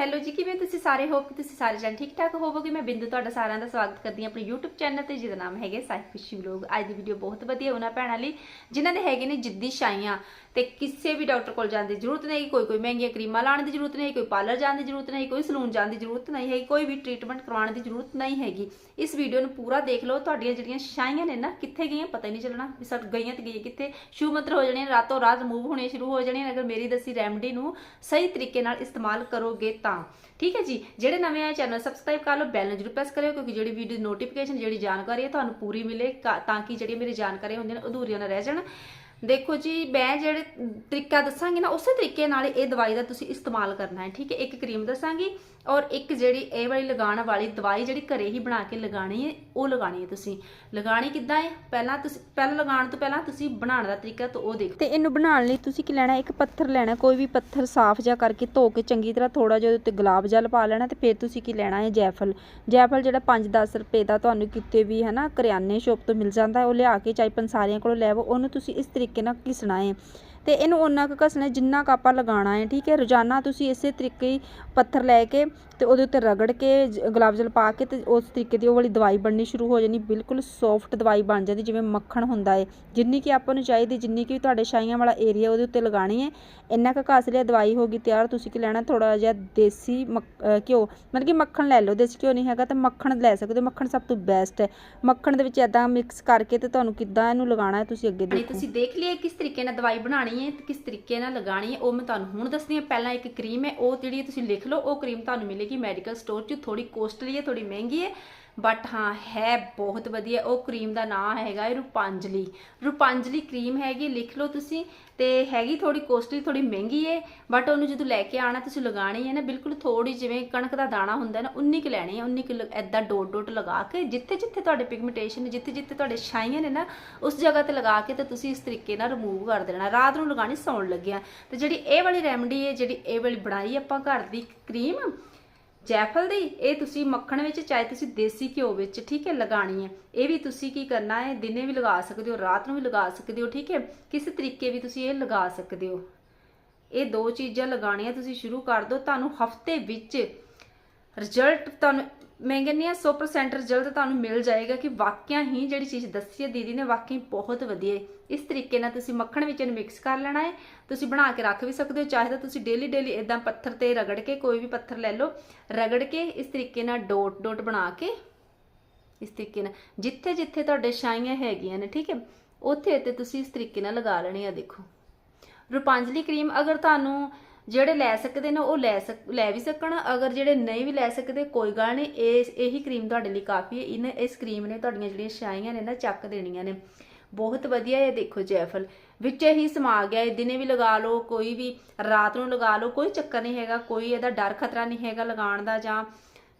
Hello ਜੀ, ਕਿਵੇਂ ਤੁਸੀਂ ਸਾਰੇ? ਹੋਪ ਕਿ ਤੁਸੀਂ ਸਾਰੇ ਜਣ ਠੀਕ ਠਾਕ ਹੋਵੋਗੇ। ਮੈਂ ਬਿੰਦੂ ਤੁਹਾਡਾ ਸਾਰਿਆਂ ਦਾ ਸਵਾਗਤ ਕਰਦੀ ਹਾਂ ਆਪਣੇ YouTube ਚੈਨਲ ਤੇ, ਜਿਹਦਾ ਨਾਮ ਹੈਗਾ ਸਾਹਿਬ ਖੁਸ਼ੀ ਵਲੋਗ ਅੱਜ ਦੀ ਵੀਡੀਓ ਬਹੁਤ ਵਧੀਆ ਉਹਨਾਂ ਭੈਣਾਂ ਲਈ, ਜਿਨ੍ਹਾਂ ਦੇ ਹੈਗੇ ਨੇ ਜਿੱਦੀ ਸ਼ਾਈਆਂ ਤੇ ਕਿਸੇ ਵੀ ਡਾਕਟਰ ਕੋਲ ਜਾਣ ਦੀ ਜ਼ਰੂਰਤ ਨਹੀਂ ਕੋਈ ਕੋਈ ਮਹਿੰਗੀਆਂ ਕਰੀਮਾਂ ਲਾਉਣ ਦੀ ਜ਼ਰੂਰਤ ਨਹੀਂ ਕੋਈ ਪਾਰਲਰ ਜਾਣ ਦੀ ਜ਼ਰੂਰਤ ਨਹੀਂ ਕੋਈ ਸਲੂਨ ਜਾਣ ਦੀ ਜ਼ਰੂਰਤ ਨਹੀਂ ਹੈਗੀ, ਕੋਈ ਵੀ ਟ੍ਰੀਟਮੈਂਟ ਕਰਵਾਉਣ ਦੀ ਜ਼ਰੂਰਤ ਨਹੀਂ ਹੈਗੀ। ਇਸ ਵੀਡੀਓ ਨੂੰ ਪੂਰਾ ਦੇਖ ਲਓ, ਤੁਹਾਡੀਆਂ ਜਿਹੜੀਆਂ ਸ਼ਾਈਆਂ ਨੇ ਨਾ, ਕਿੱਥੇ ਗਈਆਂ ਪਤਾ ਹੀ ਨਹੀਂ ਚੱਲਣਾ ਵੀ ਸਭ ਗਈਆਂ ਤੇ ਗਈਆਂ ਕਿੱਥੇ। ਸ਼ੂ ਮੰਤਰ ਹੋ ਜਾਣੇ ਰਾਤੋਂ ਰਾਤ ਰਿਮੂਵ ਹੋਣੇ ਸ਼ੁਰੂ ਹੋ ਜਾਣੇ ਅਗਰ ਮੇਰੀ ਦੱਸੀ ਰੈਮਡੀ ਨੂੰ ਸਹੀ ਤਰੀਕੇ ਨਾਲ ਇਸਤੇਮਾਲ ਕਰੋਗੇ ਤਾਂ ਠੀਕ ਹੈ ਜੀ? ਜਿਹੜੇ ਨਵੇਂ ਆਏ ਚੈਨਲ ਸਬਸਕ੍ਰਾਈਬ ਕਰ ਲਓ, ਬੈਲ ਨੂੰ ਜਰੂਰ ਪ੍ਰੈਸ ਕਰਿਓ, ਕਿਉਂਕਿ ਜਿਹੜੀ ਵੀਡੀਓ ਨੋਟੀਫਿਕੇਸ਼ਨ ਜਿਹੜੀ ਜਾਣਕਾਰੀ ਹੈ, ਤੁਹਾਨੂੰ ਪੂਰੀ ਮਿਲੇ ਤਾਂ ਕਿ ਜਿਹੜੀ ਮੇਰੀ ਜਾਣਕਾਰੀ ਹੁੰਦੀਆਂ ਨੇ, ਅਧੂਰੀਆਂ ਨਾ ਰਹਿ ਜਾਣ। ਦੇਖੋ ਜੀ, ਮੈਂ ਜਿਹੜੇ ਤਰੀਕਾ ਦੱਸਾਂਗੀ ਨਾ, ਉਸੇ ਤਰੀਕੇ ਨਾਲ ਇਹ ਦਵਾਈ ਦਾ ਤੁਸੀਂ ਇਸਤੇਮਾਲ ਕਰਨਾ ਹੈ। ਠੀਕ ਹੈ? ਇੱਕ ਕਰੀਮ ਦੱਸਾਂਗੀ ਔਰ ਇੱਕ ਜਿਹੜੀ ਇਹ ਵਾਲੀ ਲਗਾਉਣ ਵਾਲੀ ਦਵਾਈ ਜਿਹੜੀ ਘਰੇ ਹੀ ਬਣਾ ਕੇ ਲਗਾਣੀ ਹੈ, ਉਹ ਲਗਾਣੀ ਹੈ ਤੁਸੀਂ। ਲਗਾਣੀ ਕਿੱਦਾਂ ਹੈ? ਪਹਿਲਾਂ ਤੁਸੀਂ ਪਹਿਲਾਂ ਲਗਾਉਣ ਤੋਂ ਪਹਿਲਾਂ ਤੁਸੀਂ ਬਣਾਉਣ ਦਾ ਤਰੀਕਾ ਤਾਂ ਉਹ ਦੇਖੋ। ਤੇ ਇਹਨੂੰ ਬਣਾਉਣ ਲਈ ਤੁਸੀਂ ਕੀ ਲੈਣਾ? ਇੱਕ ਪੱਥਰ ਲੈਣਾ, ਕੋਈ ਵੀ ਪੱਥਰ ਸਾਫ਼ ਜਿਹਾ ਕਰਕੇ ਧੋ ਕੇ ਚੰਗੀ ਤਰ੍ਹਾਂ ਥੋੜਾ ਜਿਹਾ ਉਹਦੇ ਉੱਤੇ ਗੁਲਾਬ ਜਲ ਪਾ ਲੈਣਾ ਤੇ ਫਿਰ ਤੁਸੀਂ ਕੀ ਲੈਣਾ ਹੈ? ਜੈਫਲ। ਜੈਫਲ ਜਿਹੜਾ 5-10 ਰੁਪਏ ਦਾ ਤੁਹਾਨੂੰ ਕਿਤੇ ਵੀ ਹੈ ਨਾ ਕਰਿਆਨੇ ਸ਼ੋਪ ਤੋਂ ਮਿਲ ਜਾਂਦਾ, ਉਹ ਲਿਆ ਕੇ ਚਾਹੇ ਪੰਸਾਰੀਆਂ ਕੋਲੋਂ ਲੈ ਆਵੋ, ਉਹਨੂੰ ਤੁਸੀਂ ਇਸ ਤਰੀਕੇ ਨਾਲ ਘਿਸਣਾ ਹੈ। ਤੇ ਇਹਨੂੰ ਉਹਨਾਂ ਕੁ ਘਸਣਾ ਜਿੰਨਾ ਕੁ ਆਪਾਂ ਲਗਾਉਣਾ ਹੈ ਠੀਕ ਹੈ? ਰੋਜ਼ਾਨਾ ਤੁਸੀਂ ਇਸੇ ਤਰੀਕੇ ਹੀ ਪੱਥਰ ਲੈ ਕੇ ਤੇ ਉਹਦੇ ਉੱਤੇ ਰਗੜ ਕੇ ਗੁਲਾਬ ਜਲ ਪਾ ਕੇ ਤੇ ਉਸ ਤਰੀਕੇ ਦੀ ਉਹ ਵਾਲੀ ਦਵਾਈ ਬਣਨੀ ਸ਼ੁਰੂ ਹੋ ਜਾਣੀ ਬਿਲਕੁਲ ਸੌਫਟ ਦਵਾਈ ਬਣ ਜਾਂਦੀ ਜਿਵੇਂ ਮੱਖਣ ਹੁੰਦਾ ਹੈ ਜਿੰਨੀ ਕਿ ਆਪਾਂ ਨੂੰ ਚਾਹੀਦੀ ਜਿੰਨੀ ਕਿ ਤੁਹਾਡੇ ਛਾਈਆਂ ਵਾਲਾ ਏਰੀਆ ਉਹਦੇ ਉੱਤੇ ਲਗਾਣੀ ਹੈ ਇੰਨਾ ਕੁ ਘਸ ਲਿਆ ਦਵਾਈ ਹੋ ਗਈ ਤਿਆਰ ਤੁਸੀਂ ਕੀ ਲੈਣਾ? ਥੋੜਾ ਜਿਹਾ ਦੇਸੀ ਘਿਓ ਮਤਲਬ ਕਿ ਮੱਖਣ ਲੈ ਲਓ ਦੇਸੀ ਘਿਓ ਨਹੀਂ ਹੈਗਾ ਤਾਂ ਮੱਖਣ ਲੈ ਸਕਦੇ ਹੋ ਮੱਖਣ ਸਭ ਤੋਂ ਬੈਸਟ ਹੈ। ਮੱਖਣ ਦੇ ਵਿੱਚ ਐਦਾਂ ਮਿਕਸ ਕਰਕੇ ਤੇ ਤੁਹਾਨੂੰ ਕਿੱਦਾਂ ਇਹਨੂੰ ਲਗਾਉਣਾ ਹੈ ਤੁਸੀਂ ਅੱਗੇ ਦੇਖੋ ਤੁਸੀਂ ਦੇਖ। ਲਈਏ ਕਿਸ ਤਰੀਕੇ ਨਾਲ ਦਵਾਈ ਬਣਾਣੀ ਹੈ ਤੇ ਕਿਸ ਤਰੀਕੇ ਨਾਲ ਲਗਾਣੀ ਹੈ, ਉਹ ਮੈਂ ਤੁਹਾਨੂੰ ਹੁਣ ਦੱਸਦੀ ਹਾਂ। ਪਹਿਲਾਂ ਇੱਕ ਕਰੀਮ ਹੈ, ਉਹ ਜਿਹੜੀ ਤੁਸੀਂ ਲਿਖ ਲਓ, ਉਹ ਕਰੀਮ ਤੁਹਾਨੂੰ ਮਿਲੇਗੀ ਮੈਡੀਕਲ ਸਟੋਰ 'ਚ। ਥੋੜੀ ਕੋਸਟਲੀ ਹੈ ਥੋੜੀ ਮਹਿੰਗੀ ਹੈ। ਬਟ ਹਾਂ, ਹੈ ਬਹੁਤ ਵਧੀਆ। ਉਹ ਕਰੀਮ ਦਾ ਨਾਮ ਹੈਗਾ ਹੈ ਰੂਪਾਂਜਲੀ। ਰੂਪਾਂਜਲੀ ਕਰੀਮ ਹੈਗੀ, ਲਿਖ ਲਓ ਤੁਸੀਂ। ਤੇ ਹੈਗੀ ਥੋੜੀ ਕੋਸਟਲੀ ਥੋੜੀ ਮਹਿੰਗੀ ਹੈ ਬਟ ਉਹਨੂੰ ਜਦੋਂ ਲੈ ਕੇ ਆਣਾ ਤੁਸੀਂ ਲਗਾਣੀ ਹੈ ਨਾ, ਬਿਲਕੁਲ ਥੋੜੀ ਜਿਵੇਂ ਕਣਕ ਦਾ ਦਾਣਾ ਹੁੰਦਾ ਨਾ, ਉਨੀ ਕੁ ਲੈਣੀ ਹੈ, ਉਨੀ ਕੁ ਲ- ਡੋਟ ਡੋਟ ਲਗਾ ਕੇ ਜਿੱਥੇ ਜਿੱਥੇ ਤੁਹਾਡੇ ਪਿਗਮੈਂਟੇਸ਼ਨ ਜਿੱਥੇ ਜਿੱਥੇ ਤੁਹਾਡੇ ਛਾਈਆਂ ਨੇ ਨਾ, ਉਸ ਜਗ੍ਹਾ ਤੇ ਲਗਾ ਕੇ ਤੇ ਤੁਸੀਂ ਇਸ ਤਰੀਕੇ ਨਾਲ ਰਿਮੂਵ ਕਰ ਦੇਣਾ। ਰਾਤ ਨੂੰ ਲਗਾਣੀ ਸੌਣ ਲੱਗਿਆ। ਤੇ ਜਿਹੜੀ ਇਹ ਵਾਲੀ ਰੈਮਡੀ ਹੈ ਜਿਹੜੀ ਇਹ ਵਾਲੀ ਬਣਾਈ ਆਪਾਂ ਘਰ ਦੀ ਕਰੀਮ ਜੈਫਲ ਦੀ, ਇਹ ਤੁਸੀਂ ਮੱਖਣ ਵਿੱਚ ਚਾਹੇ ਤੁਸੀਂ ਦੇਸੀ ਘਿਓ ਵਿੱਚ, ਠੀਕ ਹੈ ਲਗਾਣੀ ਹੈ। ਇਹ ਵੀ ਤੁਸੀਂ ਕੀ ਕਰਨਾ ਹੈ, ਦਿਨੇ ਵੀ ਲਗਾ ਸਕਦੇ ਹੋ, ਰਾਤ ਨੂੰ ਵੀ ਲਗਾ ਸਕਦੇ ਹੋ, ਠੀਕ ਹੈ। ਕਿਸੇ ਤਰੀਕੇ ਵੀ ਤੁਸੀਂ ਇਹ ਲਗਾ ਸਕਦੇ ਹੋ। ਇਹ ਦੋ ਚੀਜ਼ਾਂ ਲਗਾਣੀਆਂ ਤੁਸੀਂ ਸ਼ੁਰੂ ਕਰ ਦਿਓ। ਤੁਹਾਨੂੰ ਹਫ਼ਤੇ ਵਿੱਚ ਰਿਜ਼ਲਟ ਤੁਹਾਨੂੰ, ਮੈਂ ਕਹਿੰਦੀ ਹਾਂ 100% ਰਿਜ਼ਲਟ ਤੁਹਾਨੂੰ ਮਿਲ ਜਾਏਗਾ ਕਿ ਵਾਕਿਆ ਹੀ ਜਿਹੜੀ ਚੀਜ਼ ਦੱਸੀ ਹੈ ਦੀਦੀ ਨੇ ਵਾਕਈ ਬਹੁਤ ਵਧੀਆ ਹੈ। ਇਸ ਤਰੀਕੇ ਨਾਲ ਤੁਸੀਂ ਮੱਖਣ ਵਿੱਚ ਇਹਨੂੰ ਮਿਕਸ ਕਰ ਲੈਣਾ ਹੈ। ਤੁਸੀਂ ਬਣਾ ਕੇ ਰੱਖ ਵੀ ਸਕਦੇ ਹੋ, ਚਾਹੇ ਤਾਂ ਤੁਸੀਂ ਡੇਲੀ ਡੇਲੀ ਇਦਾਂ ਪੱਥਰ ਤੇ ਰਗੜ ਕੇ ਕੋਈ ਵੀ ਪੱਥਰ ਲੈ ਲਓ। ਰਗੜ ਕੇ ਇਸ ਤਰੀਕੇ ਨਾਲ ਡੋਟ ਡੋਟ ਬਣਾ ਕੇ ਇਸ ਤਰੀਕੇ ਨਾਲ, ਜਿੱਥੇ ਜਿੱਥੇ ਤੁਹਾਡੇ ਛਾਈਆਂ ਹੈਗੀਆਂ ਨੇ, ਠੀਕ ਹੈ, ਉੱਥੇ ਤੇ ਤੁਸੀਂ ਇਸ ਤਰੀਕੇ ਨਾਲ ਲਗਾ ਲੈਣੀ ਆ ਦੇਖੋ। ਰੁਪਾਂਜਲੀ ਕਰੀਮ, ਅਗਰ ਤੁਹਾਨੂੰ ਜਿਹੜੇ ਲੈ ਸਕਦੇ ਨੇ ਉਹ ਲੈ ਸਕ, ਲੈ ਵੀ ਸਕਣ, ਅਗਰ ਜਿਹੜੇ ਨਹੀਂ ਵੀ ਲੈ ਸਕਦੇ, ਕੋਈ ਗੱਲ ਨਹੀਂ, ਇਹ, ਇਹੀ ਕਰੀਮ ਤੁਹਾਡੇ ਲਈ ਕਾਫੀ ਹੈ। ਇਹਨੇ ਇਸ ਕਰੀਮ ਨੇ ਤੁਹਾਡੀਆਂ ਜਿਹੜੀਆਂ ਛਾਈਆਂ ਨੇ ਨਾ, ਚੱਕ ਦੇਣੀਆਂ ਨੇ। ਬਹੁਤ ਵਧੀਆ ਇਹ ਦੇਖੋ ਜੈਫਲ। ਵਿੱਚ ਹੀ ਸਮਾ ਗਿਆ ਇਹ ਦਿਨੇ ਵੀ ਲਗਾ ਲਓ, ਕੋਈ ਵੀ ਰਾਤ ਨੂੰ ਲਗਾ ਲਓ, ਕੋਈ ਚੱਕਰ ਨਹੀਂ ਹੈਗਾ, ਕੋਈ ਇਹਦਾ ਡਰ ਖਤਰਾ ਨਹੀਂ ਹੈਗਾ ਲਗਾਉਣ ਦਾ ਜਾਂ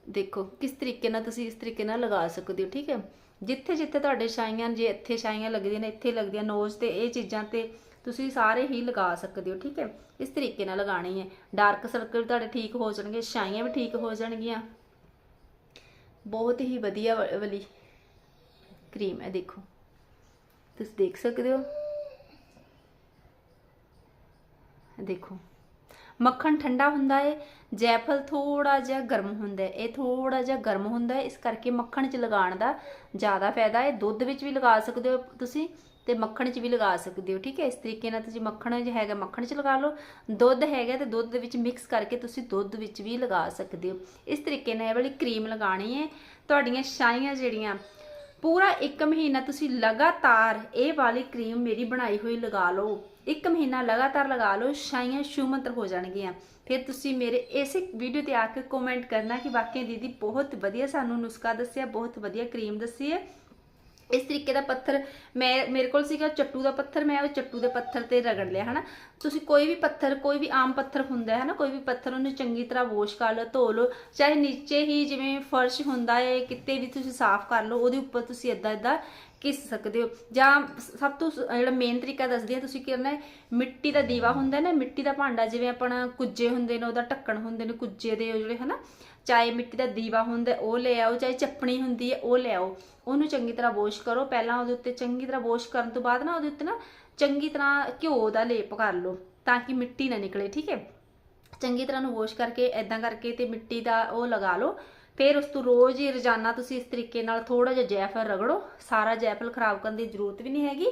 ਦੇਖੋ, ਕਿਸ ਤਰੀਕੇ ਨਾਲ ਤੁਸੀਂ ਇਸ ਤਰੀਕੇ ਨਾਲ ਲਗਾ ਸਕਦੇ ਹੋ, ਠੀਕ ਹੈ? ਜਿੱਥੇ ਜਿੱਥੇ ਤੁਹਾਡੇ ਛਾਈਆਂ ਜੇ ਇੱਥੇ ਛਾਈਆਂ ਲੱਗਦੀਆਂ ਨੇ, ਇੱਥੇ ਲੱਗਦੀਆਂ ਨੋਜ਼ ਤੇ ਇਹ ਚੀਜ਼ਾਂ ਤੇ ਤੁਸੀਂ ਸਾਰੇ ਹੀ ਲਗਾ ਸਕਦੇ ਹੋ, ਠੀਕ ਹੈ? ਇਸ ਤਰੀਕੇ ਨਾਲ ਲਗਾਣੀ ਹੈ। ਡਾਰਕ ਸਰਕਲ ਤੁਹਾਡੇ ਠੀਕ ਹੋ ਜਾਣਗੇ, ਛਾਈਆਂ ਵੀ ਠੀਕ ਹੋ ਜਾਣਗੀਆਂ। ਬਹੁਤ ਹੀ ਵਧੀਆ ਵਾ- ਵਾਲੀ ਕਰੀਮ ਹੈ, ਦੇਖੋ। ਤੁਸੀਂ ਦੇਖ ਸਕਦੇ ਹੋ? ਦੇਖੋ। ਮੱਖਣ ਠੰਡਾ ਹੁੰਦਾ ਹੈ ਜੈਫਲ ਥੋੜਾ ਜਿਹਾ ਗਰਮ ਹੁੰਦਾ ਹੈ ਇਹ ਥੋੜਾ ਜਿਹਾ ਗਰਮ ਹੁੰਦਾ ਹੈ ਇਸ ਕਰਕੇ ਮੱਖਣ 'ਚ ਲਗਾਉਣ ਦਾ ਜ਼ਿਆਦਾ ਫਾਇਦਾ ਹੈ ਦੁੱਧ ਵਿੱਚ ਵੀ ਲਗਾ ਸਕਦੇ ਹੋ ਤੁਸੀਂ। ਤੇ ਮੱਖਣ 'ਚ ਵੀ ਲਗਾ ਸਕਦੇ ਹੋ, ਠੀਕ ਹੈ? ਇਸ ਤਰੀਕੇ ਨਾਲ ਤੁਸੀਂ ਮੱਖਣ ਜੇ ਹੈਗਾ, ਮੱਖਣ 'ਚ ਲਗਾ ਲਓ। ਦੁੱਧ ਹੈਗਾ ਤੇ ਦੁੱਧ ਦੇ ਵਿੱਚ ਮਿਕਸ ਕਰਕੇ ਤੁਸੀਂ ਦੁੱਧ ਵਿੱਚ ਵੀ ਲਗਾ ਸਕਦੇ ਹੋ। ਇਸ ਤਰੀਕੇ ਨਾਲ ਇਹ ਵਾਲੀ ਕਰੀਮ ਲਗਾਣੀ ਹੈ। ਤੁਹਾਡੀਆਂ ਛਾਈਆਂ ਜਿਹੜੀਆਂ, ਪੂਰਾ 1 ਮਹੀਨਾ ਤੁਸੀਂ ਲਗਾਤਾਰ ਇਹ ਵਾਲੀ ਕਰੀਮ ਮੇਰੀ ਬਣਾਈ ਹੋਈ ਲਗਾ ਲਓ। ਇੱਕ ਮਹੀਨਾ ਲਗਾਤਾਰ ਲਗਾ ਲਓ, ਛਾਈਆਂ ਸ਼ੂਮੰਤਰ ਹੋ ਜਾਣਗੀਆਂ। ਫਿਰ ਤੁਸੀਂ ਮੇਰੇ ਇਸੇ ਵੀਡੀਓ ਤੇ ਆ ਕੇ ਕਮੈਂਟ ਕਰਨਾ ਕਿ ਵਾਕਈ ਦੀਦੀ ਬਹੁਤ ਵਧੀਆ ਸਾਨੂੰ ਨੁਸਖਾ ਦੱਸਿਆ, ਬਹੁਤ ਵਧੀਆ ਕਰੀਮ ਦੱਸੀ ਹੈ। ਇਸ ਤਰੀਕੇ ਦਾ ਪੱਥਰ ਮੈਂ, ਮੇਰੇ ਕੋਲ ਸੀਗਾ ਚੱਟੂ ਦਾ ਪੱਥਰ, ਮੈਂ ਉਹ ਚੱਟੂ ਦੇ ਪੱਥਰ ਤੇ ਰਗੜ ਲਿਆ, ਹਨਾ। ਤੁਸੀਂ ਕੋਈ ਵੀ ਪੱਥਰ, ਕੋਈ ਵੀ ਆਮ ਪੱਥਰ ਹੁੰਦਾ ਹੈ ਨਾ, ਕੋਈ ਵੀ ਪੱਥਰ ਉਹਨੂੰ ਚੰਗੀ ਤਰ੍ਹਾਂ ਵਾਸ਼ ਕਰ ਲਓ, ਧੋ ਲਓ, ਚਾਹੇ ਨੀਚੇ ਹੀ ਜਿਵੇਂ ਫਰਸ਼ ਹੁੰਦਾ ਹੈ, ਕਿਤੇ ਵੀ ਤੁਸੀਂ ਸਾਫ਼ ਕਰ ਲਓ, ਉਹਦੇ ਉੱਪਰ ਤੁਸੀਂ ਇਦਾਂ ਇਦਾਂ ਕਿਸ ਸਕਦੇ ਹੋ। ਜਾਂ ਸਭ ਤੋਂ ਜਿਹੜਾ ਮੇਨ ਤਰੀਕਾ ਦੱਸਦੀ ਹਾਂ ਤੁਸੀਂ ਕੀ ਕਰਨਾ ਹੈ ਮਿੱਟੀ ਦਾ ਦੀਵਾ ਹੁੰਦਾ ਨਾ, ਮਿੱਟੀ ਦਾ ਭਾਂਡਾ ਜਿਵੇਂ ਆਪਣਾ ਕੁੱਜੇ ਹੁੰਦੇ ਨੇ, ਉਹਦਾ ਢੱਕਣ ਹੁੰਦੇ ਨੇ ਕੁੱਜੇ ਦੇ ਉਹ ਜਿਹੜੇ, ਹਨਾ ਚਾਹੇ ਮਿੱਟੀ ਦਾ ਦੀਵਾ ਹੁੰਦਾ, ਉਹ ਲੈ ਆਓ, ਚਾਹੇ ਚੱਪਣੀ ਹੁੰਦੀ ਹੈ, ਉਹ ਲੈ ਆਓ। ਉਹਨੂੰ ਚੰਗੀ ਤਰ੍ਹਾਂ ਵਾਸ਼ ਕਰੋ। ਪਹਿਲਾਂ ਉਹਦੇ ਉੱਤੇ ਚੰਗੀ ਤਰ੍ਹਾਂ ਵਾਸ਼ ਕਰਨ ਤੋਂ ਬਾਅਦ ਨਾ ਉਹਦੇ ਉੱਤੇ ਨਾ ਚੰਗੀ ਤਰ੍ਹਾਂ ਘਿਓ ਦਾ ਲੇਪ ਕਰ ਲਓ, ਤਾਂ ਕਿ ਮਿੱਟੀ ਨਾ ਨਿਕਲੇ, ਠੀਕ ਹੈ? ਚੰਗੀ ਤਰ੍ਹਾਂ ਨੂੰ ਵਾਸ਼ ਕਰਕੇ ਐਦਾਂ ਕਰਕੇ ਤੇ ਮਿੱਟੀ ਦਾ ਉਹ ਲਗਾ ਲਓ। ਫਿਰ ਉਸ ਤੋਂ ਰੋਜ਼ ਹੀ ਰੋਜ਼ਾਨਾ ਤੁਸੀਂ ਇਸ ਤਰੀਕੇ ਨਾਲ ਥੋੜਾ ਜਿਹਾ ਜੈਫਲ ਰਗੜੋ। ਸਾਰਾ ਜੈਫਲ ਖਰਾਬ ਕਰਨ ਦੀ ਜ਼ਰੂਰਤ ਵੀ ਨਹੀਂ ਹੈਗੀ।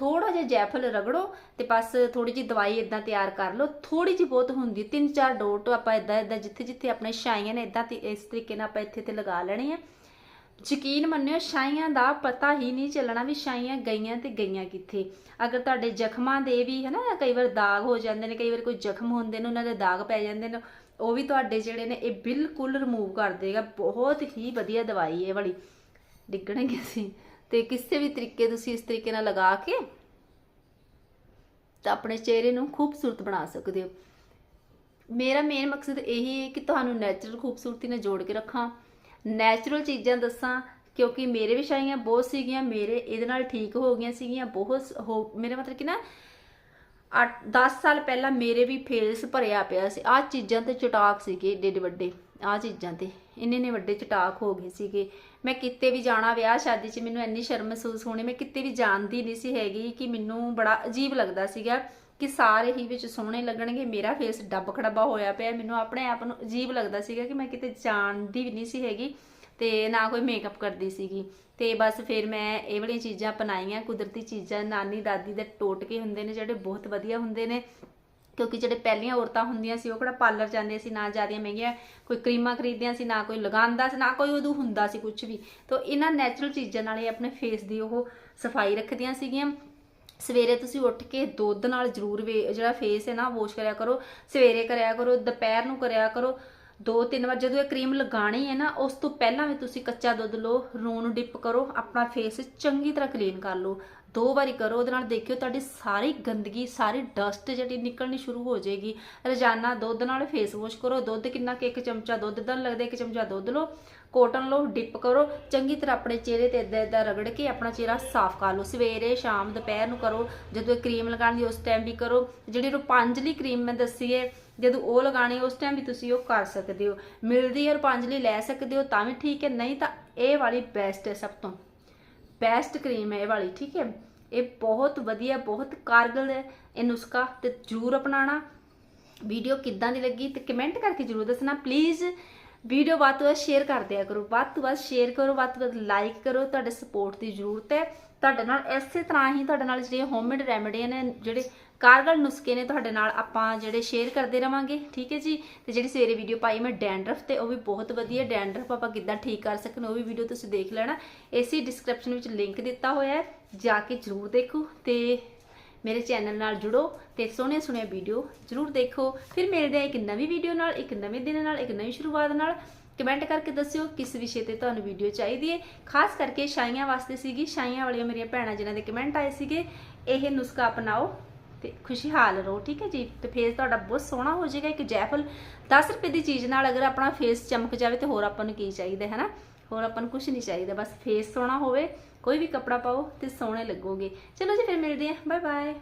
ਥੋੜਾ ਜਿਹਾ ਜੈਫਲ ਰਗੜੋ ਤੇ ਬਸ ਥੋੜੀ ਜਿਹੀ ਦਵਾਈ ਇਦਾਂ ਤਿਆਰ ਕਰ ਲਓ। ਥੋੜੀ ਜਿਹੀ ਬਹੁਤ ਹੁੰਦੀ, ਤਿੰਨ ਚਾਰ ਡੋਟ ਆਪਾਂ ਇਦਾਂ ਇਦਾਂ ਜਿੱਥੇ ਜਿੱਥੇ ਆਪਣੇ ਛਾਈਆਂ ਨੇ ਇਦਾਂ ਇਸ ਤਰੀਕੇ ਨਾਲ ਆਪਾਂ ਇੱਥੇ ਤੇ ਲਗਾ ਲੈਣੇ ਆ। ਯਕੀਨ ਮੰਨਿਓ, ਛਾਈਆਂ ਦਾ ਪਤਾ ਹੀ ਨਹੀਂ ਚੱਲਣਾ ਵੀ ਛਾਈਆਂ ਗਈਆਂ ਤੇ ਗਈਆਂ ਕਿੱਥੇ। ਅਗਰ ਤੁਹਾਡੇ ਜ਼ਖਮਾਂ ਦੇ ਵੀ ਹੈ ਨਾ ਕਈ ਵਾਰ ਦਾਗ ਹੋ ਜਾਂਦੇ ਨੇ, ਕਈ ਵਾਰ ਕੋਈ ਜ਼ਖਮ ਹੁੰਦੇ ਨੇ, ਉਹਨਾਂ ਦੇ ਦਾਗ ਪੈ ਜਾਂਦੇ ਨੇ, ਉਹ ਵੀ ਤੁਹਾਡੇ ਜਿਹੜੇ ਨੇ, ਇਹ ਬਿਲਕੁਲ ਰਿਮੂਵ ਕਰ ਦੇਗਾ। ਬਹੁਤ ਹੀ ਵਧੀਆ ਦਵਾਈ ਇਹ ਵਾਲੀ। ਡਿੱਗਣਗੇ ਸੀ ਤੇ ਕਿਸੇ ਵੀ ਤਰੀਕੇ ਤੁਸੀਂ ਇਸ ਤਰੀਕੇ ਨਾਲ ਲਗਾ ਕੇ ਤਾਂ ਆਪਣੇ ਚਿਹਰੇ ਨੂੰ ਖੂਬਸੂਰਤ ਬਣਾ ਸਕਦੇ ਹੋ। ਮੇਰਾ ਮੇਨ ਮਕਸਦ ਇਹੀ ਹੈ ਕਿ ਤੁਹਾਨੂੰ ਨੈਚੁਰਲ ਖੂਬਸੂਰਤੀ ਨਾਲ ਜੋੜ ਕੇ ਰੱਖਾਂ। ਨੈਚੁਰਲ ਚੀਜ਼ਾਂ ਦੱਸਾਂ, ਕਿਉਂਕਿ ਮੇਰੇ ਵੀ ਛਾਈਆਂ ਬਹੁਤ ਸੀਗੀਆਂ, ਮੇਰੇ ਇਹਦੇ ਨਾਲ ਠੀਕ ਹੋ ਗਈਆਂ ਸੀਗੀਆਂ, ਬਹੁਤ ਹੋ ਮੇਰੇ ਮਤਲਬ ਕਿ ਨਾ 8 10 ਸਾਲ ਪਹਿਲਾਂ ਮੇਰੇ ਵੀ ਫੇਸ ਭਰਿਆ ਪਿਆ ਸੀ। ਆਹ ਚੀਜ਼ਾਂ ਤੇ ਚਟਾਕ ਸੀਗੇ ਏਡੇ ਏਡੇ ਵੱਡੇ। ਆਹ ਚੀਜ਼ਾਂ ਤੇ। ਇੰਨੇ ਨੇ ਵੱਡੇ ਚਟਾਕ ਹੋ ਗਏ ਸੀਗੇ। ਮੈਂ ਕਿਤੇ ਵੀ ਜਾਣਾ ਵਿਆਹ ਸ਼ਾਦੀ 'ਚ ਮੈਨੂੰ ਇੰਨੀ ਸ਼ਰਮ ਮਹਿਸੂਸ ਹੋਣੀ, ਮੈਂ ਕਿਤੇ ਵੀ ਜਾਣਦੀ ਨਹੀਂ ਸੀ ਹੈਗੀ ਕਿ ਮੈਨੂੰ ਬੜਾ ਅਜੀਬ ਲੱਗਦਾ ਸੀਗਾ ਕਿ ਸਾਰੇ ਹੀ ਵਿੱਚ ਸੋਹਣੇ ਲੱਗਣਗੇ, ਮੇਰਾ ਫੇਸ ਡੱਬ ਖੜੱਬਾ ਹੋਇਆ ਪਿਆ। ਮੈਨੂੰ ਆਪਣੇ ਆਪ ਨੂੰ ਅਜੀਬ ਲੱਗਦਾ ਸੀਗਾ ਕਿ ਮੈਂ ਕਿਤੇ ਜਾਣਦੀ ਵੀ ਨਹੀਂ ਸੀ ਹੈਗੀ ਤੇ ਨਾ ਕੋਈ ਮੇਕਅਪ ਕਰਦੀ ਸੀਗੀ। ਤੇ ਬਸ ਫਿਰ ਮੈਂ ਇਹ ਵਾਲੀਆਂ ਚੀਜ਼ਾਂ ਅਪਣਾਈਆਂ। ਕੁਦਰਤੀ ਚੀਜ਼ਾਂ, ਨਾਨੀ ਦਾਦੀ ਦੇ ਟੋਟਕੇ ਹੁੰਦੇ ਨੇ ਜਿਹੜੇ ਬਹੁਤ ਵਧੀਆ ਹੁੰਦੇ ਨੇ। ਕਿਉਂਕਿ ਜਿਹੜੇ ਪਹਿਲੀਆਂ ਔਰਤਾਂ ਹੁੰਦੀਆਂ ਸੀ, ਉਹ ਕਿਹੜਾ ਪਾਰਲਰ ਜਾਂਦੇ ਸੀ, ਨਾ ਜ਼ਿਆਦੀਆਂ ਮਹਿੰਗੀਆਂ, ਕੋਈ ਕਰੀਮਾਂ ਖਰੀਦਦੀਆਂ ਸੀ, ਨਾ ਕੋਈ ਲਗਾਉਂਦਾ ਸੀ, ਨਾ ਕੋਈ ਉਦੋਂ ਹੁੰਦਾ ਸੀ ਕੁਝ ਵੀ। ਤਾਂ ਇਹਨਾਂ ਨੈਚੁਰਲ ਚੀਜ਼ਾਂ ਨਾਲ ਇਹ ਆਪਣੇ ਫੇਸ ਦੀ ਉਹ ਸਫ਼ਾਈ ਰੱਖਦੀਆਂ ਸੀਗੀਆਂ। ਸਵੇਰੇ ਤੁਸੀਂ ਉੱਠ ਕੇ ਦੁੱਧ ਨਾਲ ਜ਼ਰੂਰ ਵੇ, ਜਿਹੜਾ ਫੇਸ ਹੈ ਨਾ ਵਾਸ਼ ਕਰਿਆ ਕਰੋ। ਸਵੇਰੇ ਕਰਿਆ ਕਰੋ, ਦੁਪਹਿਰ ਨੂੰ ਕਰਿਆ ਕਰੋ। ਦੋ ਤਿੰਨ ਵਾਰ ਜਦੋਂ ਇਹ ਕਰੀਮ ਲਗਾਣੀ ਹੈ ਨਾ, ਉਸ ਤੋਂ ਪਹਿਲਾਂ ਵੀ ਤੁਸੀਂ ਕੱਚਾ ਦੁੱਧ ਲਓ ਰੂਹ ਨੂੰ ਡਿਪ ਕਰੋ, ਆਪਣਾ ਫੇਸ ਚੰਗੀ ਤਰ੍ਹਾਂ ਕਲੀਨ ਕਰ ਲਓ। ਦੋ ਵਾਰੀ ਕਰੋ, ਉਹਦੇ ਨਾਲ ਦੇਖਿਓ ਤੁਹਾਡੀ ਸਾਰੀ ਗੰਦਗੀ, ਸਾਰੀ ਡਸਟ ਜਿਹੜੀ ਨਿਕਲਣੀ ਸ਼ੁਰੂ ਹੋ ਜਾਏਗੀ। ਰੋਜ਼ਾਨਾ ਦੁੱਧ ਨਾਲ ਫੇਸ ਵਾਸ਼ ਕਰੋ, ਦੁੱਧ ਕਿੰਨਾ ਕਿ ਇੱਕ ਚਮਚਾ ਦੁੱਧ ਦਾ ਲੱਗਦਾ, ਇੱਕ ਚਮਚਾ ਦੁੱਧ ਲਓ। ਕੋਟਨ ਲਓ ਡਿਪ ਕਰੋ, ਚੰਗੀ ਤਰ੍ਹਾਂ ਆਪਣੇ ਚਿਹਰੇ ਤੇ ਇਦਾਂ ਇਦਾਂ ਰਗੜ ਕੇ ਆਪਣਾ ਚਿਹਰਾ ਸਾਫ਼ ਕਰ ਲਓ। ਸਵੇਰੇ, ਸ਼ਾਮ, ਦੁਪਹਿਰ ਨੂੰ ਕਰੋ, ਜਦੋਂ ਇਹ ਕਰੀਮ ਲਗਾਉਣੀ ਉਸ ਟਾਈਮ ਵੀ ਕਰੋ। ਜਿਹੜੀ ਰੁਪਾਂਜਲੀ ਕਰੀਮ ਮੈਂ ਦੱਸੀ ਹੈ, ਜਦੋਂ ਉਹ ਲਗਾਣੀ ਉਸ ਟਾਈਮ ਵੀ ਤੁਸੀਂ ਉਹ ਕਰ ਸਕਦੇ ਹੋ। ਮਿਲਦੀ ਹੈ ਰੁਪਾਂਜਲੀ, ਲੈ ਸਕਦੇ ਹੋ ਤਾਂ ਵੀ ਠੀਕ ਹੈ, ਨਹੀਂ ਤਾਂ ਇਹ ਵਾਲੀ ਬੈਸਟ ਹੈ ਸਭ ਤੋਂ। ਬੈਸਟ ਕਰੀਮ ਹੈ ਇਹ ਵਾਲੀ, ਠੀਕ ਹੈ? ਇਹ ਬਹੁਤ ਵਧੀਆ, ਬਹੁਤ ਕਾਰਗਰ ਹੈ ਇਹ ਨੁਸਖਾ ਤੇ ਜ਼ਰੂਰ ਅਪਣਾਣਾ ਵੀਡੀਓ ਕਿੱਦਾਂ ਦੀ ਲੱਗੀ ਤੇ ਕਮੈਂਟ ਕਰਕੇ ਜ਼ਰੂਰ ਦੱਸਣਾ। ਪਲੀਜ਼ ਵੀਡੀਓ ਵੱਧ ਤੋਂ ਵੱਧ ਸ਼ੇਅਰ ਕਰ ਦਿਆ ਕਰੋ। ਵੱਧ ਤੋਂ ਵੱਧ ਸ਼ੇਅਰ ਕਰੋ, ਵੱਧ ਤੋਂ ਵੱਧ ਲਾਈਕ ਕਰੋ। ਤੁਹਾਡੇ ਸਪੋਰਟ ਦੀ ਜ਼ਰੂਰਤ ਹੈ। ਤੁਹਾਡੇ ਨਾਲ ਇਸੇ ਤਰ੍ਹਾਂ ਹੀ ਤੁਹਾਡੇ ਨਾਲ ਜਿਹੜੇ ਹੋਮਮੇਡ ਰੈਮੇਡੀ ਨੇ, ਜਿਹੜੇ ਕਾਰਗਰ ਨੁਸਖੇ ਨੇ ਤੁਹਾਡੇ ਨਾਲ ਆਪਾਂ ਜਿਹੜੇ ਸ਼ੇਅਰ ਕਰਦੇ ਰਵਾਂਗੇ, ਠੀਕ ਹੈ ਜੀ? ਤੇ ਜਿਹੜੀ ਸਵੇਰੇ ਵੀਡੀਓ ਪਾਈ ਮੈਂ ਡੈਂਡਰਫ ਤੇ ਉਹ ਵੀ ਬਹੁਤ ਵਧੀਆ ਡੈਂਡਰਫ ਆਪਾਂ ਕਿੱਦਾਂ ਠੀਕ ਕਰ ਸਕਣ ਉਹ ਵੀ ਵੀਡੀਓ ਤੁਸੀਂ ਦੇਖ ਲੈਣਾ। ਇਸੇ ਡਿਸਕ੍ਰਿਪਸ਼ਨ ਵਿੱਚ ਲਿੰਕ ਦਿੱਤਾ ਹੋਇਆ ਹੈ, ਜਾ ਕੇ ਜ਼ਰੂਰ ਦੇਖੋ ਤੇ ਮੇਰੇ ਚੈਨਲ ਨਾਲ ਜੁੜੋ ਤੇ ਸੋਹਣੇ ਸੋਹਣੇ ਵੀਡੀਓ ਜਰੂਰ ਦੇਖੋ। ਫਿਰ ਮਿਲਦੇ ਆ ਇੱਕ ਨਵੀਂ ਵੀਡੀਓ ਨਾਲ, ਇੱਕ ਨਵੇਂ ਦਿਨ ਨਾਲ, ਇੱਕ ਨਵੀਂ ਸ਼ੁਰੂਆਤ ਨਾਲ। ਕਮੈਂਟ ਕਰਕੇ ਦੱਸਿਓ ਕਿਸ ਵਿਸ਼ੇ ਤੇ ਤੁਹਾਨੂੰ ਵੀਡੀਓ ਚਾਹੀਦੀ ਹੈ। ਖਾਸ ਕਰਕੇ ਸ਼ਾਈਆਂ ਵਾਸਤੇ ਸੀਗੀ ਸ਼ਾਈਆਂ ਵਾਲੀਆਂ ਮੇਰੀਆਂ ਭੈਣਾਂ ਜਿਨ੍ਹਾਂ ਦੇ ਕਮੈਂਟ ਆਏ ਸੀਗੇ, ਇਹ ਨੁਸਖਾ ਅਪਣਾਓ। ਤੇ ਖੁਸ਼ਹਾਲ ਰਹੋ, ਠੀਕ ਹੈ ਜੀ? ਤੇ ਫੇਸ ਤੁਹਾਡਾ ਬਹੁਤ ਸੋਹਣਾ ਹੋ ਜਾਏਗਾ, ਇੱਕ ਜੈਫਲ 10 ਰੁਪਏ ਦੀ ਚੀਜ਼ ਨਾਲ ਅਗਰ ਆਪਣਾ ਫੇਸ ਚਮਕ ਜਾਵੇ ਤੇ ਹੋਰ ਆਪਾਂ ਨੂੰ ਕੀ ਚਾਹੀਦਾ, ਹੈ ਨਾ? ਹੋਰ ਆਪਾਂ ਨੂੰ ਕੁਝ ਨਹੀਂ ਚਾਹੀਦਾ, ਬਸ ਫੇਸ ਸੋਹਣਾ ਹੋਵੇ, ਕੋਈ ਵੀ ਕੱਪੜਾ ਪਾਓ ਤੇ ਸੋਹਣੇ ਲੱਗੋਗੇ। ਚਲੋ ਜੀ, ਫਿਰ ਮਿਲਦੇ ਹਾਂ। Bye bye